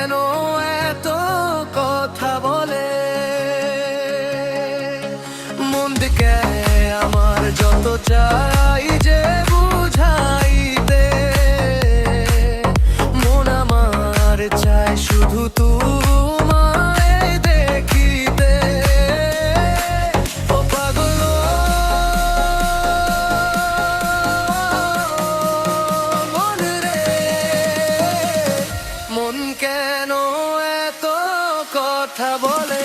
কেন এত কথা বলে। মন আমার যত চাই যে বুঝাইতে কথা বলে।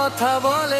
কথা বলে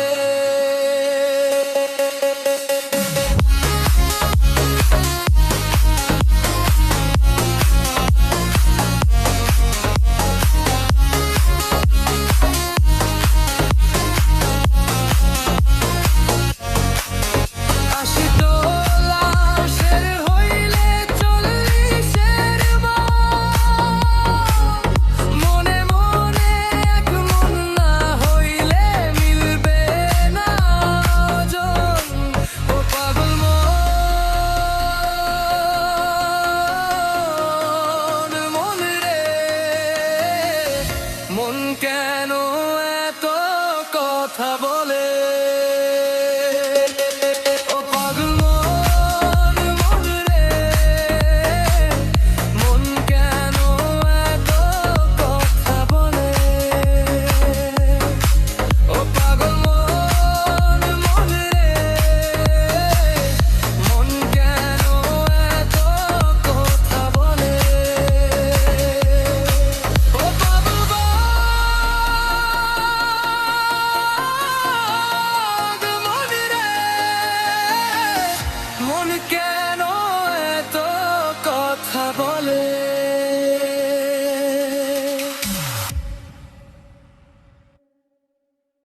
কথা বলে